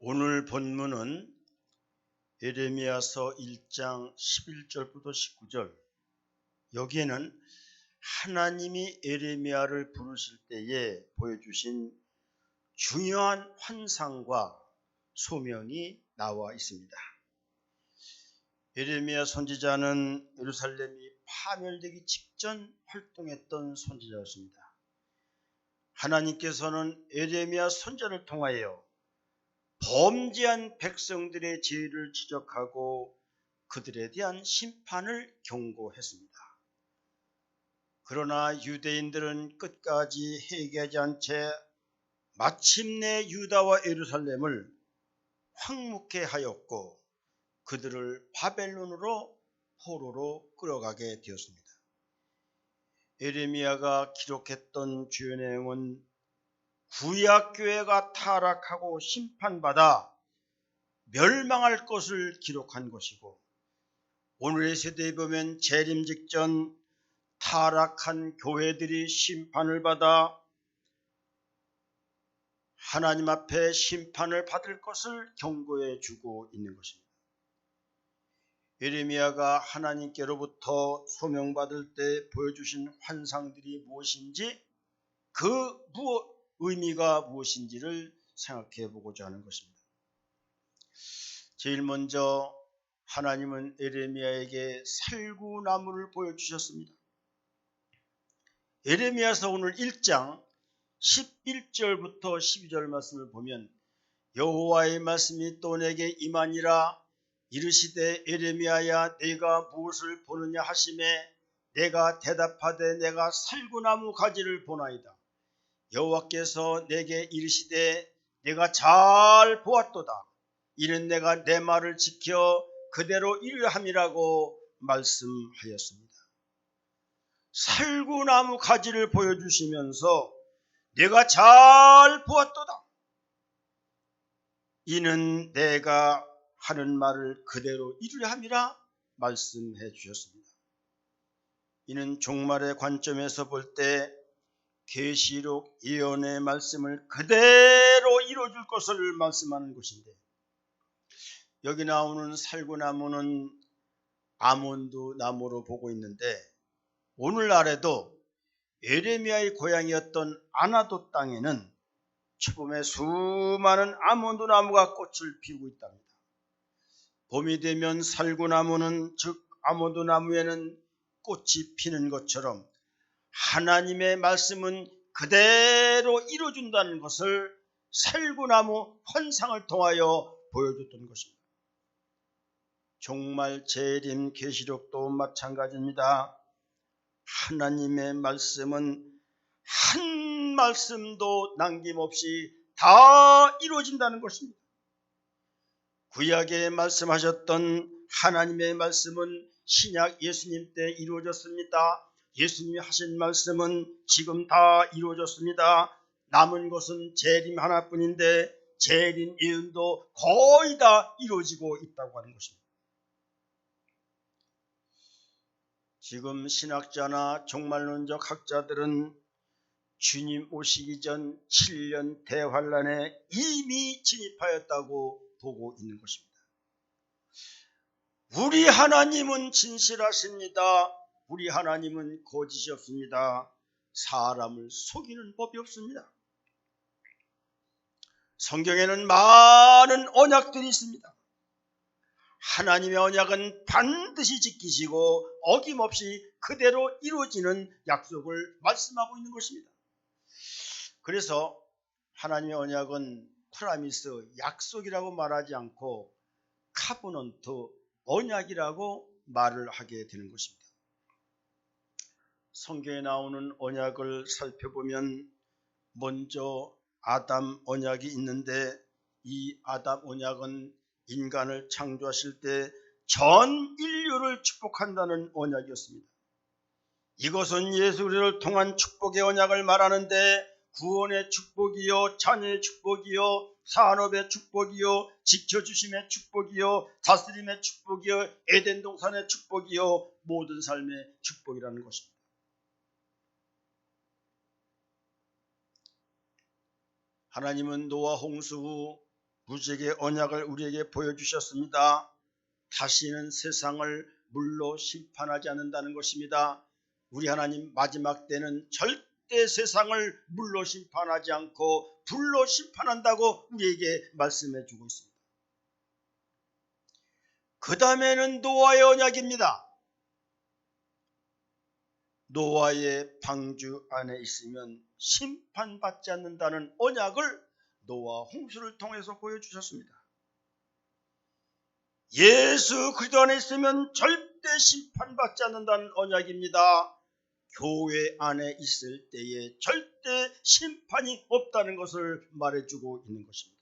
오늘 본문은 예레미야서 1장 11절부터 19절 여기에는 하나님이 예레미야를 부르실 때에 보여주신 중요한 환상과 소명이 나와 있습니다. 예레미야 선지자는 예루살렘이 파멸되기 직전 활동했던 선지자였습니다. 하나님께서는 예레미야 선자를 통하여 범죄한 백성들의 죄를 지적하고 그들에 대한 심판을 경고했습니다. 그러나 유대인들은 끝까지 회개하지 않 채 마침내 유다와 예루살렘을 황묵해 하였고 그들을 바벨론으로 포로로 끌어가게 되었습니다. 에레미야가 기록했던 내용은 구약 교회가 타락하고 심판받아 멸망할 것을 기록한 것이고 오늘의 세대에 보면 재림 직전 타락한 교회들이 심판을 받아 하나님 앞에 심판을 받을 것을 경고해 주고 있는 것입니다. 예레미야가 하나님께로부터 소명받을 때 보여주신 환상들이 무엇인지 그 무엇 의미가 무엇인지를 생각해 보고자 하는 것입니다. 제일 먼저 하나님은 에레미야에게 살구나무를 보여주셨습니다. 에레미야서 오늘 1장 11절부터 12절 말씀을 보면 여호와의 말씀이 또 내게 임하니라 이르시되 에레미야야 내가 무엇을 보느냐 하심에 내가 대답하되 내가 살구나무 가지를 보나이다. 여호와께서 내게 이르시되 내가 잘 보았도다. 이는 내가 내 말을 지켜 그대로 이르함이라고 말씀하였습니다. 살구나무 가지를 보여주시면서 내가 잘 보았도다. 이는 내가 하는 말을 그대로 이루려 함이라 말씀해 주셨습니다. 이는 종말의 관점에서 볼 때 계시록 예언의 말씀을 그대로 이루어줄 것을 말씀하는 것인데 여기 나오는 살구나무는 아몬드 나무로 보고 있는데 오늘날에도 에레미야의 고향이었던 아나도 땅에는 초봄에 수많은 아몬드 나무가 꽃을 피우고 있답니다. 봄이 되면 살구나무는 즉 아몬드 나무에는 꽃이 피는 것처럼 하나님의 말씀은 그대로 이루어준다는 것을 살구나무 환상을 통하여 보여줬던 것입니다. 정말 재림 계시록도 마찬가지입니다. 하나님의 말씀은 한 말씀도 남김없이 다 이루어진다는 것입니다. 구약에 말씀하셨던 하나님의 말씀은 신약 예수님 때 이루어졌습니다. 예수님이 하신 말씀은 지금 다 이루어졌습니다. 남은 것은 재림 하나뿐인데 재림 예언도 거의 다 이루어지고 있다고 하는 것입니다. 지금 신학자나 종말론적 학자들은 주님 오시기 전 7년 대환란에 이미 진입하였다고 보고 있는 것입니다. 우리 하나님은 진실하십니다. 우리 하나님은 거짓이 없습니다. 사람을 속이는 법이 없습니다. 성경에는 많은 언약들이 있습니다. 하나님의 언약은 반드시 지키시고 어김없이 그대로 이루어지는 약속을 말씀하고 있는 것입니다. 그래서 하나님의 언약은 프라미스 약속이라고 말하지 않고 카보넌트 언약이라고 말을 하게 되는 것입니다. 성경에 나오는 언약을 살펴보면 먼저 아담 언약이 있는데 이 아담 언약은 인간을 창조하실 때 전 인류를 축복한다는 언약이었습니다. 이것은 예수 그리스도를 통한 축복의 언약을 말하는데 구원의 축복이요 자녀의 축복이요 산업의 축복이요 지켜주심의 축복이요 다스림의 축복이요 에덴 동산의 축복이요 모든 삶의 축복이라는 것입니다. 하나님은 노아 홍수 후 무지개 언약을 우리에게 보여주셨습니다. 다시는 세상을 물로 심판하지 않는다는 것입니다. 우리 하나님 마지막 때는 절대 세상을 물로 심판하지 않고 불로 심판한다고 우리에게 말씀해 주고 있습니다. 그 다음에는 노아의 언약입니다. 노아의 방주 안에 있으면 심판받지 않는다는 언약을 노아 홍수를 통해서 보여주셨습니다. 예수 그리스도 안에 있으면 절대 심판받지 않는다는 언약입니다. 교회 안에 있을 때에 절대 심판이 없다는 것을 말해주고 있는 것입니다.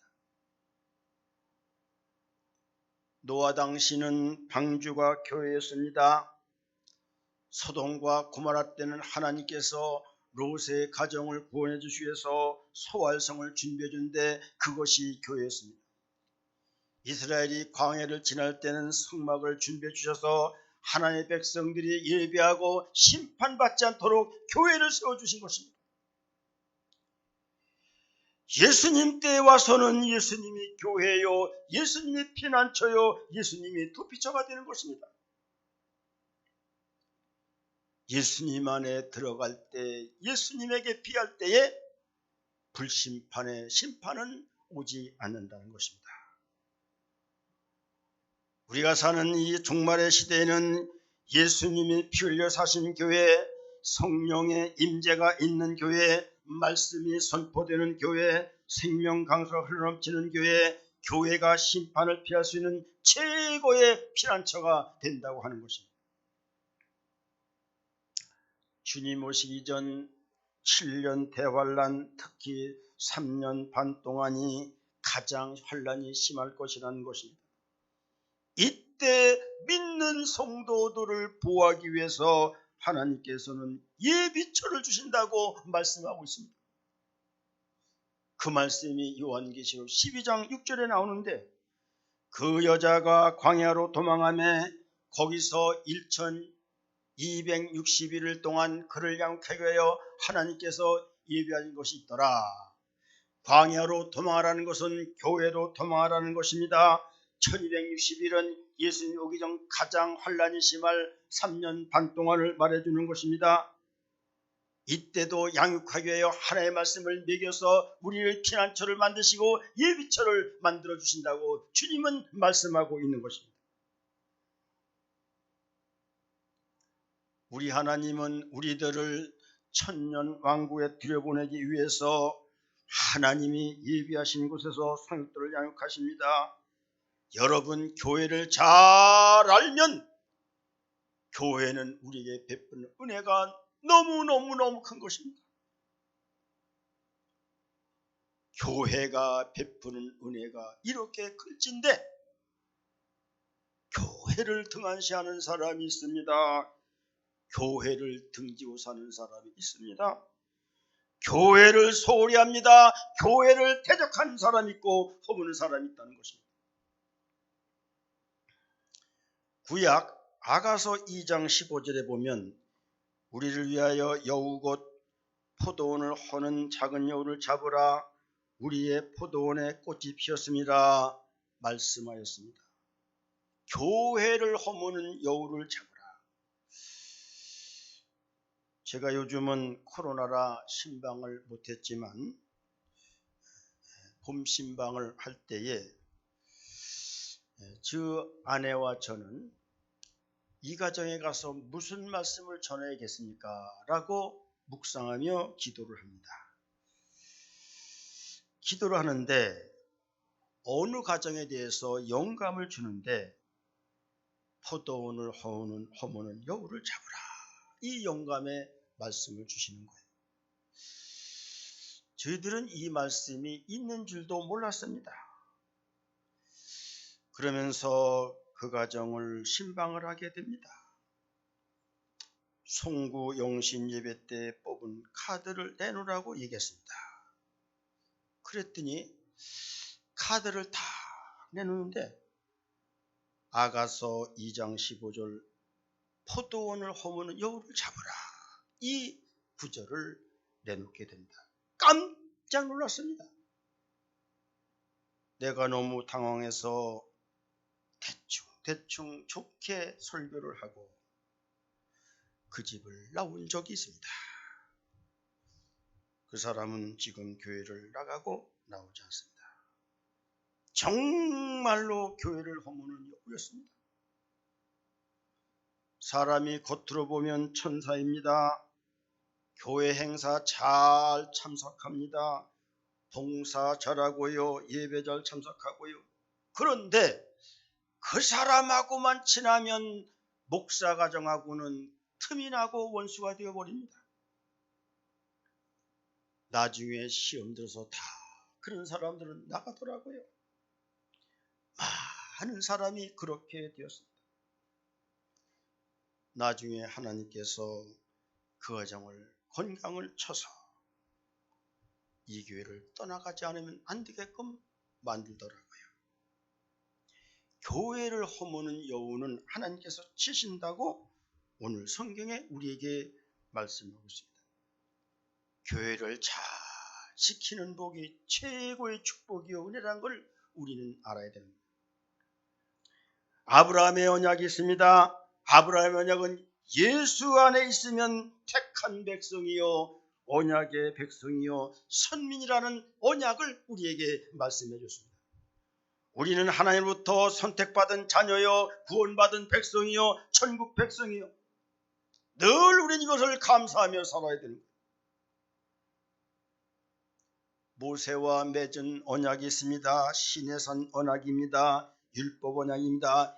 노아 당시는 방주가 교회였습니다. 소돔과 고마라 때는 하나님께서 롯의 가정을 구원해 주시기 위해서 소활성을 준비해 준데 그것이 교회였습니다. 이스라엘이 광해를 지날 때는 성막을 준비해 주셔서 하나님의 백성들이 예배하고 심판받지 않도록 교회를 세워 주신 것입니다. 예수님 때 와서는 예수님이 교회요, 예수님이 피난처요, 예수님이 도피처가 되는 것입니다. 예수님 안에 들어갈 때, 예수님에게 피할 때에 불심판의 심판은 오지 않는다는 것입니다. 우리가 사는 이 종말의 시대에는 예수님이 피 흘려 사신 교회, 성령의 임재가 있는 교회, 말씀이 선포되는 교회, 생명 강수가 흘러넘치는 교회, 교회가 심판을 피할 수 있는 최고의 피난처가 된다고 하는 것입니다. 주님 오시기 전 7년 대환란, 특히 3년 반 동안이 가장 환란이 심할 것이라는 것입니다. 이때 믿는 성도들을 보호하기 위해서 하나님께서는 예비처를 주신다고 말씀하고 있습니다. 그 말씀이 요한계시록 12장 6절에 나오는데 그 여자가 광야로 도망함에 거기서 1260일 동안 그를 양하게 하여 하나님께서 예비하신 것이 있더라. 광야로 도망하라는 것은 교회로 도망하라는 것입니다. 1260일은 예수님 오기 전 가장 환란이 심할 3년 반 동안을 말해주는 것입니다. 이때도 양육하기 위하여 하나의 말씀을 매겨서 우리의 피난처를 만드시고 예비처를 만들어 주신다고 주님은 말씀하고 있는 것입니다. 우리 하나님은 우리들을 천년 왕국에 들여보내기 위해서 하나님이 예비하신 곳에서 성육들을 양육하십니다. 여러분 교회를 잘 알면 교회는 우리에게 베푸는 은혜가 너무너무너무 큰 것입니다. 교회가 베푸는 은혜가 이렇게 클진데 교회를 등한시하는 사람이 있습니다. 교회를 등지고 사는 사람이 있습니다. 교회를 소홀히 합니다. 교회를 대적하는 사람이 있고 허무는 사람이 있다는 것입니다. 구약 아가서 2장 15절에 보면 우리를 위하여 여우 곧 포도원을 허는 작은 여우를 잡으라 우리의 포도원에 꽃이 피었습니다 말씀하였습니다. 교회를 허무는 여우를 잡으라. 제가 요즘은 코로나라 신방을 못했지만 봄 신방을 할 때에 저 아내와 저는 이 가정에 가서 무슨 말씀을 전해야겠습니까? 라고 묵상하며 기도를 합니다. 기도를 하는데 어느 가정에 대해서 영감을 주는데 포도원을 허무는, 허무는 여우를 잡으라. 이 영감의 말씀을 주시는 거예요. 저희들은 이 말씀이 있는 줄도 몰랐습니다. 그러면서 그 가정을 신방을 하게 됩니다. 송구 용신 예배 때 뽑은 카드를 내놓으라고 얘기했습니다. 그랬더니 카드를 다 내놓는데 아가서 2장 15절 포도원을 허무는 여우를 잡으라 이 구절을 내놓게 됩니다. 깜짝 놀랐습니다. 내가 너무 당황해서 대충 대충 좋게 설교를 하고 그 집을 나온 적이 있습니다. 그 사람은 지금 교회를 나가고 나오지 않습니다. 정말로 교회를 허무는 여우였습니다. 사람이 겉으로 보면 천사입니다. 교회 행사 잘 참석합니다. 봉사 잘하고요. 예배 잘 참석하고요. 그런데 그 사람하고만 친하면 목사 가정하고는 틈이 나고 원수가 되어버립니다. 나중에 시험 들어서 다 그런 사람들은 나가더라고요. 많은 사람이 그렇게 되었습니다. 나중에 하나님께서 그 가정을 건강을 쳐서 이 교회를 떠나가지 않으면 안 되게끔 만들더라고요. 교회를 허무는 여우는 하나님께서 치신다고 오늘 성경에 우리에게 말씀하고 있습니다. 교회를 잘 지키는 복이 최고의 축복이요 은혜라는 걸 우리는 알아야 됩니다. 아브라함의 언약이 있습니다. 아브라함의 언약은 예수 안에 있으면 택한 백성이요 언약의 백성이요 선민이라는 언약을 우리에게 말씀해 줬습니다. 우리는 하나님으로부터 선택받은 자녀요 구원받은 백성이요 천국 백성이요 늘 우리는 이것을 감사하며 살아야 됩니다. 모세와 맺은 언약이 있습니다. 신의 산 언약입니다. 율법 언약입니다.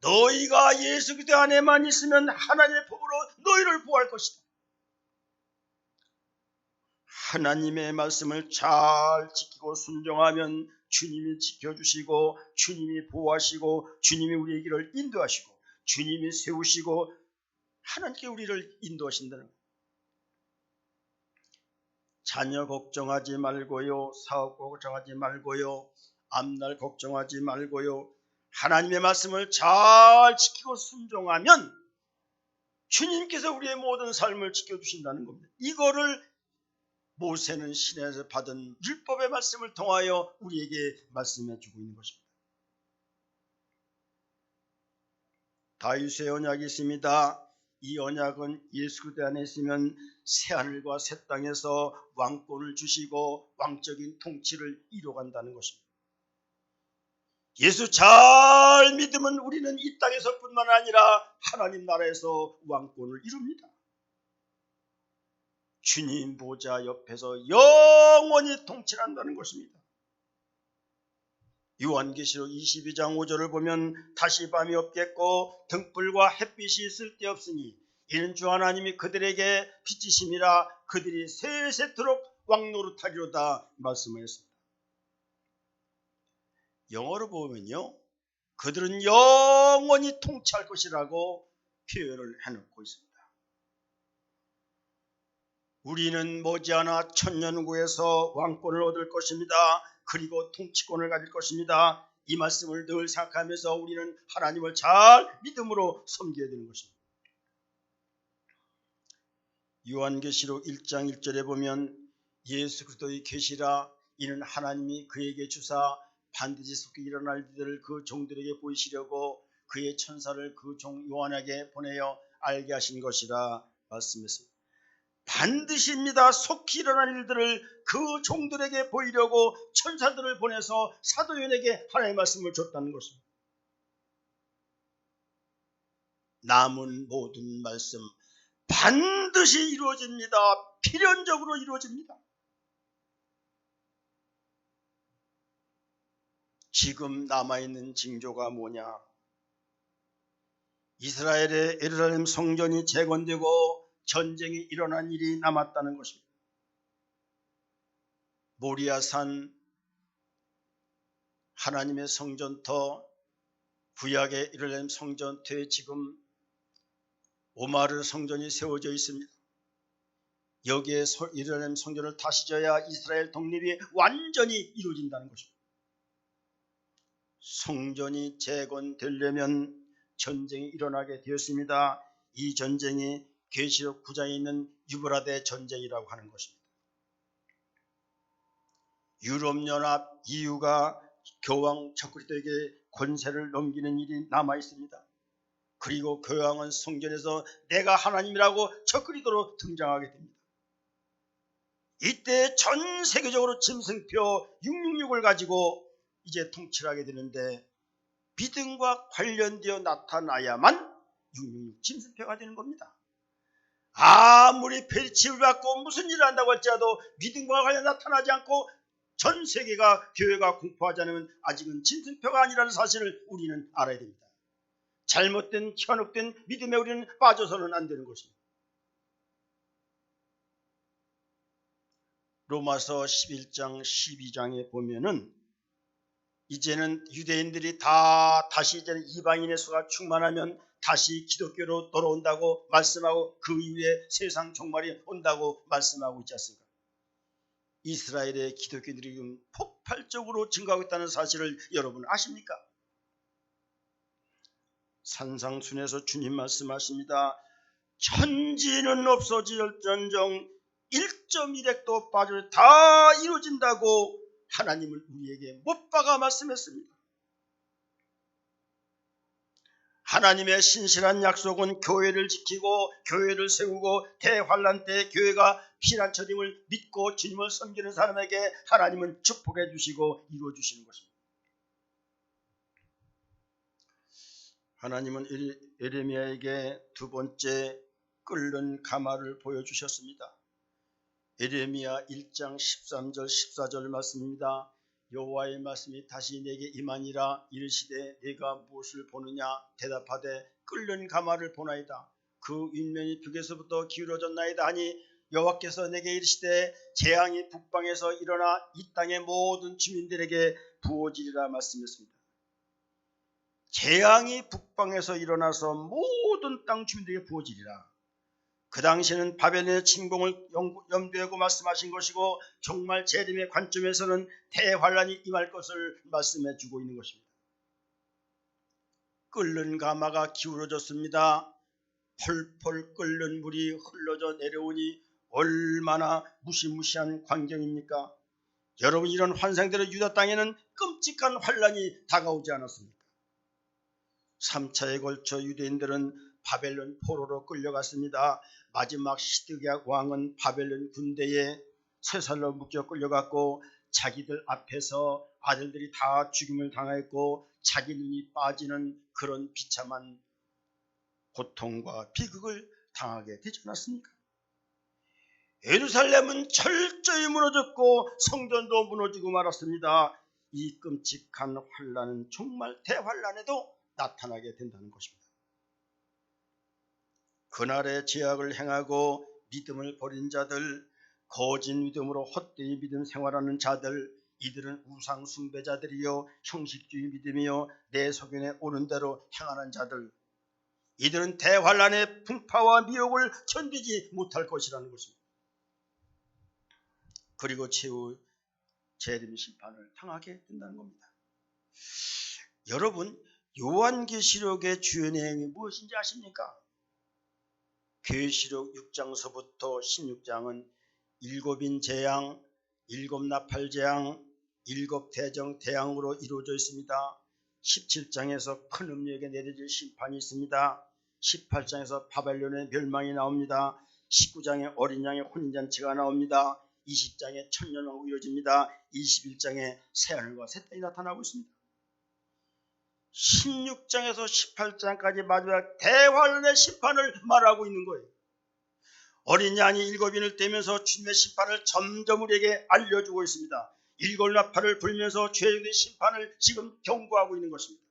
너희가 예수 그리스도 안에만 있으면 하나님의 법으로 너희를 보호할 것이다. 하나님의 말씀을 잘 지키고 순종하면 주님이 지켜주시고 주님이 보호하시고 주님이 우리의 길을 인도하시고 주님이 세우시고 하나님께 우리를 인도하신다는 것. 자녀 걱정하지 말고요. 사업 걱정하지 말고요. 앞날 걱정하지 말고요. 하나님의 말씀을 잘 지키고 순종하면 주님께서 우리의 모든 삶을 지켜주신다는 겁니다. 이거를 모세는 신에서 받은 율법의 말씀을 통하여 우리에게 말씀해 주고 있는 것입니다. 다윗의 언약이 있습니다. 이 언약은 예수 그리스도 안에 있으면 새 하늘과 새 땅에서 왕권을 주시고 왕적인 통치를 이루어간다는 것입니다. 예수 잘 믿으면 우리는 이 땅에서뿐만 아니라 하나님 나라에서 왕권을 이룹니다. 주님 보좌 옆에서 영원히 통치한다는 것입니다. 요한계시록 22장 5절을 보면 다시 밤이 없겠고 등불과 햇빛이 쓸데없으니 이는 주 하나님이 그들에게 빛이심이라 그들이 세세토록 왕노릇하리로다 말씀하였습니다. 영어로 보면요. 그들은 영원히 통치할 것이라고 표현을 해놓고 있습니다. 우리는 머지않아 천년구에서 왕권을 얻을 것입니다. 그리고 통치권을 가질 것입니다. 이 말씀을 늘 생각하면서 우리는 하나님을 잘 믿음으로 섬겨야 되는 것입니다. 요한계시록 1장 1절에 보면 예수 그리스도의 계시라 이는 하나님이 그에게 주사 반드시 속히 일어날 일들을 그 종들에게 보이시려고 그의 천사를 그 종 요한에게 보내어 알게 하신 것이라 말씀했습니다. 반드시입니다. 속히 일어날 일들을 그 종들에게 보이려고 천사들을 보내서 사도연에게 하나님의 말씀을 줬다는 것입니다. 남은 모든 말씀 반드시 이루어집니다. 필연적으로 이루어집니다. 지금 남아있는 징조가 뭐냐? 이스라엘의 에르사렘 성전이 재건되고 전쟁이 일어난 일이 남았다는 것입니다. 모리아산 하나님의 성전터 구약의 이르렘 성전터에 지금 오마르 성전이 세워져 있습니다. 여기에 이르렘 성전을 다시 져야 이스라엘 독립이 완전히 이루어진다는 것입니다. 성전이 재건되려면 전쟁이 일어나게 되었습니다. 이 전쟁이 계시록 9장에 있는 유브라데 전쟁이라고 하는 것입니다. 유럽연합 EU가 교황 척그리도에게 권세를 넘기는 일이 남아 있습니다. 그리고 교황은 성전에서 내가 하나님이라고 척그리도로 등장하게 됩니다. 이때 전 세계적으로 짐승표 666을 가지고 이제 통치를 하게 되는데 믿음과 관련되어 나타나야만 666 짐승표가 되는 겁니다. 아무리 벨치를 받고 무슨 일을 한다고 할지라도 믿음과 관련 나타나지 않고 전 세계가 교회가 공포하지 않으면 아직은 짐승표가 아니라는 사실을 우리는 알아야 됩니다. 잘못된 현혹된 믿음에 우리는 빠져서는 안 되는 것입니다. 로마서 11장 12장에 보면은 이제는 유대인들이 다 다시 이제는 이방인의 수가 충만하면 다시 기독교로 돌아온다고 말씀하고 그 이후에 세상 종말이 온다고 말씀하고 있지 않습니까? 이스라엘의 기독교들이 지금 폭발적으로 증가하고 있다는 사실을 여러분 아십니까? 산상순에서 주님 말씀하십니다. 천지는 없어질 전정 1.1핵도 빠져 다 이루어진다고 하나님은 우리에게 못 박아 말씀했습니다. 하나님의 신실한 약속은 교회를 지키고 교회를 세우고 대환란 때 교회가 피난처림을 믿고 주님을 섬기는 사람에게 하나님은 축복해 주시고 이루어 주시는 것입니다. 하나님은 에레미야에게 두 번째 끓는 가마를 보여주셨습니다. 에레미야 1장 13절 14절 말씀입니다. 여호와의 말씀이 다시 내게 임하니라 이르시되 내가 무엇을 보느냐 대답하되 끓는 가마를 보나이다. 그 윗면이 벽에서부터 기울어졌나이다 하니 여호와께서 내게 이르시되 재앙이 북방에서 일어나 이 땅의 모든 주민들에게 부어지리라 말씀했습니다. 재앙이 북방에서 일어나서 모든 땅 주민들에게 부어지리라. 그 당시에는 바벨론의 침공을 염두하고 말씀하신 것이고 정말 재림의 관점에서는 대환란이 임할 것을 말씀해 주고 있는 것입니다. 끓는 가마가 기울어졌습니다. 펄펄 끓는 물이 흘러져 내려오니 얼마나 무시무시한 광경입니까? 여러분 이런 환상대로 유다 땅에는 끔찍한 환란이 다가오지 않았습니까? 3차에 걸쳐 유대인들은 바벨론 포로로 끌려갔습니다. 마지막 시드기약 왕은 바벨론 군대에 쇠살로 묶여 끌려갔고 자기들 앞에서 아들들이 다 죽임을 당했고 자기 눈이 빠지는 그런 비참한 고통과 비극을 당하게 되지 않았습니까? 예루살렘은 철저히 무너졌고 성전도 무너지고 말았습니다. 이 끔찍한 환란은 정말 대환란에도 나타나게 된다는 것입니다. 그날의 제약을 행하고 믿음을 버린 자들, 거짓 믿음으로 헛되이 믿음 생활하는 자들, 이들은 우상 숭배자들이요 형식주의 믿음이요 내 소견에 오는 대로 행하는 자들, 이들은 대환란의 풍파와 미혹을 견디지 못할 것이라는 것입니다. 그리고 최후 재림 심판을 당하게 된다는 겁니다. 여러분 요한계시록의 주요 내용이 무엇인지 아십니까? 계시록 6장서부터 16장은 일곱인 재앙, 일곱 나팔 재앙, 일곱 대정 대항으로 이루어져 있습니다. 17장에서 큰 음력에 내려질 심판이 있습니다. 18장에서 바벨론의 멸망이 나옵니다. 19장에 어린 양의 혼인잔치가 나옵니다. 20장에 천년왕국 이루어집니다. 21장에 새하늘과 새 땅이 나타나고 있습니다. 16장에서 18장까지 마지막 대환란의 심판을 말하고 있는 거예요. 어린 양이 일곱인을 떼면서 주님의 심판을 점점 우리에게 알려주고 있습니다. 일곱 나팔을 불면서 죄의 심판을 지금 경고하고 있는 것입니다.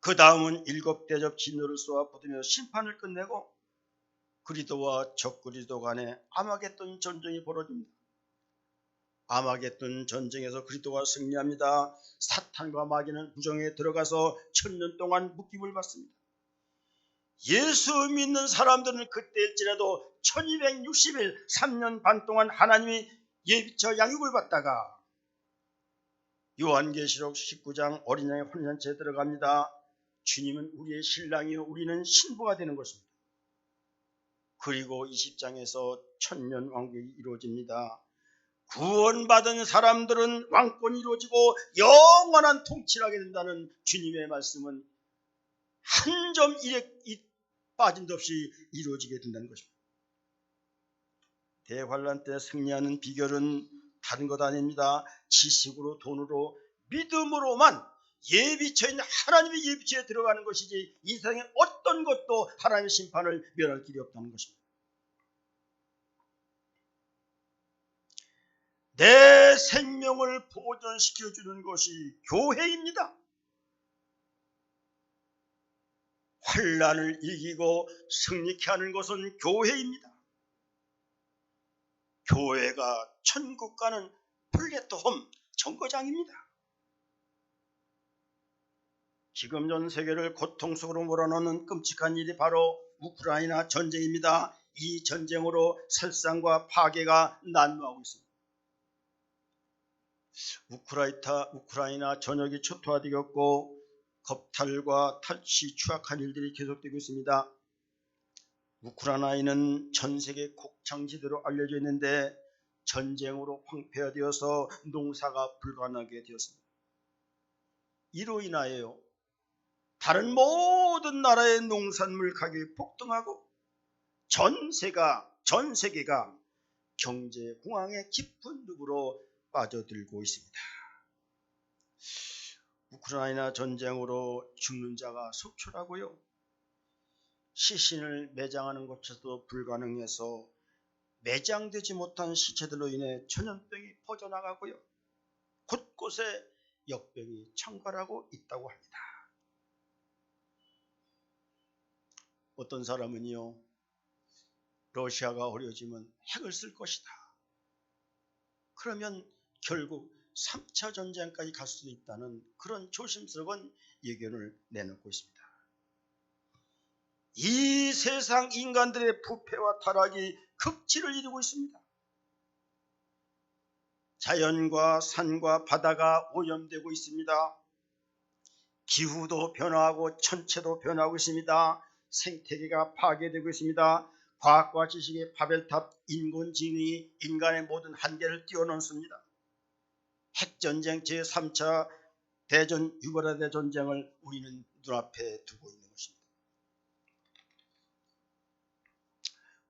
그 다음은 일곱 대접 진노를 쏘아 붙으면서 심판을 끝내고 그리도와 적그리도 간에 아마겟돈 전쟁이 벌어집니다. 아마겟돈 전쟁에서 그리스도가 승리합니다. 사탄과 마귀는 무정에 들어가서 천년 동안 묶임을 받습니다. 예수 믿는 사람들은 그때일지라도 1260일 3년 반 동안 하나님이 예비처 양육을 받다가 요한계시록 19장 어린 양의 혼인잔치에 들어갑니다. 주님은 우리의 신랑이요 우리는 신부가 되는 것입니다. 그리고 20장에서 천년 왕국이 이루어집니다. 구원받은 사람들은 왕권이 이루어지고 영원한 통치를 하게 된다는 주님의 말씀은 한 점 빠짐도 없이 이루어지게 된다는 것입니다. 대환란 때 승리하는 비결은 다른 것 아닙니다. 지식으로 돈으로 믿음으로만 예비처 있는 하나님의 예비처에 들어가는 것이지 이 세상에 어떤 것도 하나님의 심판을 면할 길이 없다는 것입니다. 내 생명을 보존시켜 주는 것이 교회입니다. 환란을 이기고 승리케 하는 것은 교회입니다. 교회가 천국 가는 플랫폼 정거장입니다. 지금 전 세계를 고통 속으로 몰아넣는 끔찍한 일이 바로 우크라이나 전쟁입니다. 이 전쟁으로 살상과 파괴가 난무하고 있습니다. 우크라이타, 우크라이나 전역이 초토화되었고 겁탈과 탈취, 추악한 일들이 계속되고 있습니다. 우크라이나는 전 세계 곡창지대로 알려져 있는데 전쟁으로 황폐화되어서 농사가 불가능하게 되었습니다. 이로 인하여 다른 모든 나라의 농산물 가격이 폭등하고 전세가 전 세계가 경제 공황의 깊은 늪으로 빠져들고 있습니다. 우크라이나 전쟁으로 죽는 자가 속출하고요. 시신을 매장하는 곳에서도 불가능해서 매장되지 못한 시체들로 인해 전염병이 퍼져나가고요. 곳곳에 역병이 창궐하고 있다고 합니다. 어떤 사람은요, 러시아가 어려지면 핵을 쓸 것이다. 그러면 결국 3차 전쟁까지 갈 수도 있다는 그런 조심스러운 예견을 내놓고 있습니다. 이 세상 인간들의 부패와 타락이 극치를 이루고 있습니다. 자연과 산과 바다가 오염되고 있습니다. 기후도 변화하고 천체도 변화하고 있습니다. 생태계가 파괴되고 있습니다. 과학과 지식의 바벨탑 인공지능이 인간의 모든 한계를 뛰어넘습니다. 핵전쟁 제3차 대전 유가라대 전쟁을 우리는 눈앞에 두고 있는 것입니다.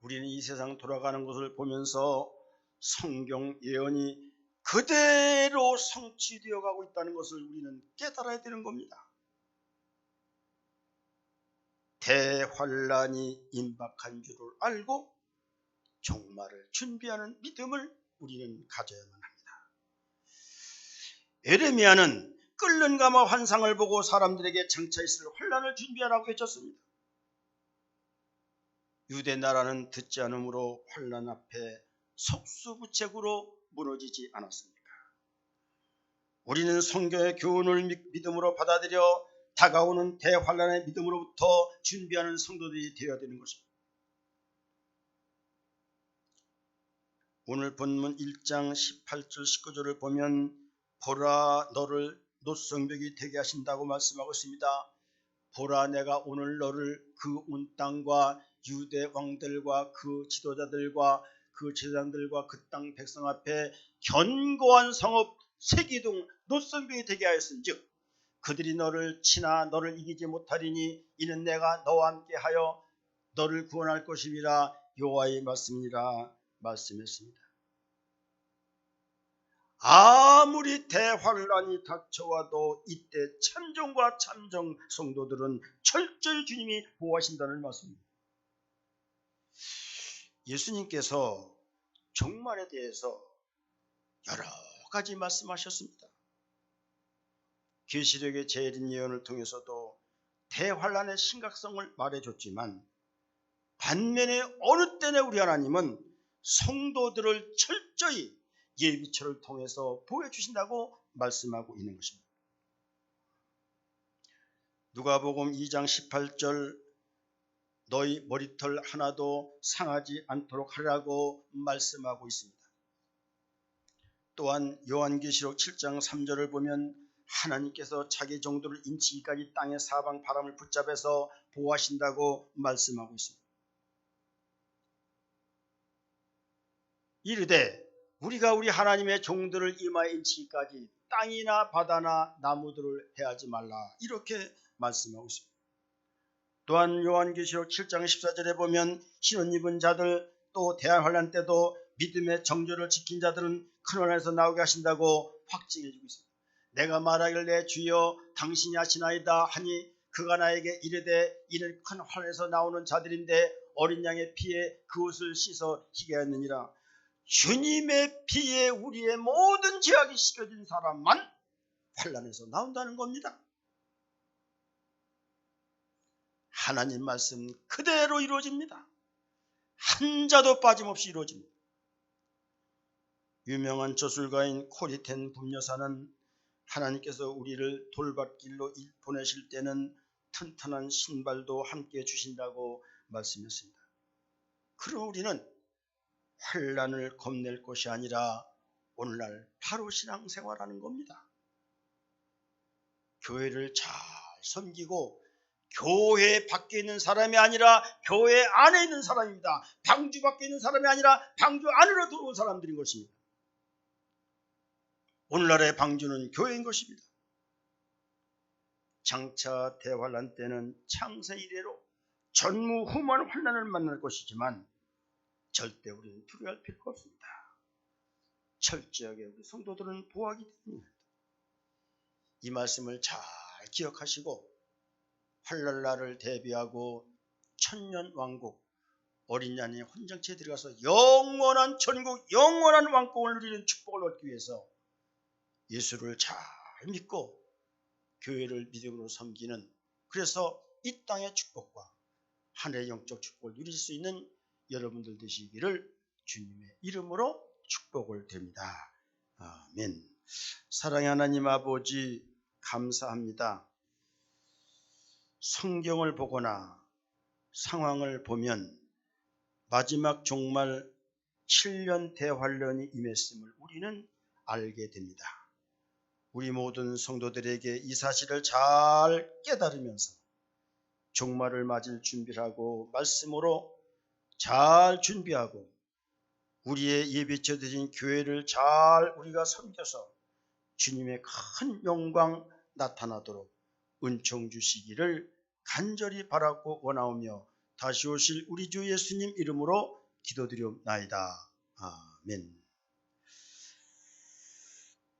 우리는 이 세상 돌아가는 것을 보면서 성경 예언이 그대로 성취되어 가고 있다는 것을 우리는 깨달아야 되는 겁니다. 대환란이 임박한 줄을 알고 종말을 준비하는 믿음을 우리는 가져야만. 에레미야는 끓는 가마 환상을 보고 사람들에게 장차 있을 환란을 준비하라고 해줬습니다. 유대 나라는 듣지 않으므로 환란 앞에 속수부책으로 무너지지 않았습니까? 우리는 성경의 교훈을 믿음으로 받아들여 다가오는 대환란의 믿음으로부터 준비하는 성도들이 되어야 되는 것입니다. 오늘 본문 1장 18절 19절을 보면 보라 너를 노성벽이 되게 하신다고 말씀하고 있습니다. 보라 내가 오늘 너를 그 온 땅과 유대 왕들과 그 지도자들과 그 제장들과 그 땅 백성 앞에 견고한 성읍 세기둥 노성벽이 되게 하였은즉 그들이 너를 치나 너를 이기지 못하리니 이는 내가 너와 함께 하여 너를 구원할 것임이라 여호와의 말씀이라 말씀했습니다. 아무리 대환란이 닥쳐와도 이때 참정과 참정 성도들은 철저히 주님이 보호하신다는 말씀입니다. 예수님께서 종말에 대해서 여러 가지 말씀하셨습니다. 계시록의 재림 예언을 통해서도 대환란의 심각성을 말해줬지만 반면에 어느 때나 우리 하나님은 성도들을 철저히 예비처를 통해서 보여주신다고 말씀하고 있는 것입니다. 누가복음 2장 18절 너희 머리털 하나도 상하지 않도록 하라고 말씀하고 있습니다. 또한 요한계시록 7장 3절을 보면 하나님께서 자기 정도를 인치기까지 땅의 사방 바람을 붙잡아서 보호하신다고 말씀하고 있습니다. 이르되 우리가 우리 하나님의 종들을 이마에 인치기까지 땅이나 바다나 나무들을 해하지 말라 이렇게 말씀하고 있습니다. 또한 요한계시록 7장 14절에 보면 신혼 입은 자들 또 대한 환란 때도 믿음의 정조를 지킨 자들은 큰 원에서 나오게 하신다고 확증해 주고 있습니다. 내가 말하길래 주여 당신이 하시나이다 하니 그가 나에게 이르되 이는 큰 환에서 나오는 자들인데 어린 양의 피에 그 옷을 씻어 희게 하느니라 주님의 피에 우리의 모든 죄악이 씻겨진 사람만 환란에서 나온다는 겁니다. 하나님 말씀 그대로 이루어집니다. 한 자도 빠짐없이 이루어집니다. 유명한 저술가인 코리텐 분여사는 하나님께서 우리를 돌밭길로 보내실 때는 튼튼한 신발도 함께 주신다고 말씀했습니다. 그럼 우리는 환란을 겁낼 것이 아니라 오늘날 바로 신앙생활하는 겁니다. 교회를 잘 섬기고 교회 밖에 있는 사람이 아니라 교회 안에 있는 사람입니다. 방주 밖에 있는 사람이 아니라 방주 안으로 들어온 사람들인 것입니다. 오늘날의 방주는 교회인 것입니다. 장차 대환란 때는 창세 이래로 전무후무한 환란을 만날 것이지만 절대 우리는 두려워할 필요가 없습니다. 철저하게 우리 성도들은 보호하기 때문입니다. 이 말씀을 잘 기억하시고 환란날을 대비하고 천년 왕국 어린 양의 혼정체에 들어가서 영원한 천국 영원한 왕국을 누리는 축복을 얻기 위해서 예수를 잘 믿고 교회를 믿음으로 섬기는 그래서 이 땅의 축복과 하늘의 영적 축복을 누릴 수 있는 여러분들 되시기를 주님의 이름으로 축복을 드립니다. 아멘. 사랑의 하나님 아버지 감사합니다. 성경을 보거나 상황을 보면 마지막 종말 7년 대환란이 임했음을 우리는 알게 됩니다. 우리 모든 성도들에게 이 사실을 잘 깨달으면서 종말을 맞을 준비를 하고 말씀으로 잘 준비하고 우리의 예비처 되신 교회를 잘 우리가 섬겨서 주님의 큰 영광 나타나도록 은총 주시기를 간절히 바라고 원하오며 다시 오실 우리 주 예수님 이름으로 기도드리옵나이다. 아멘.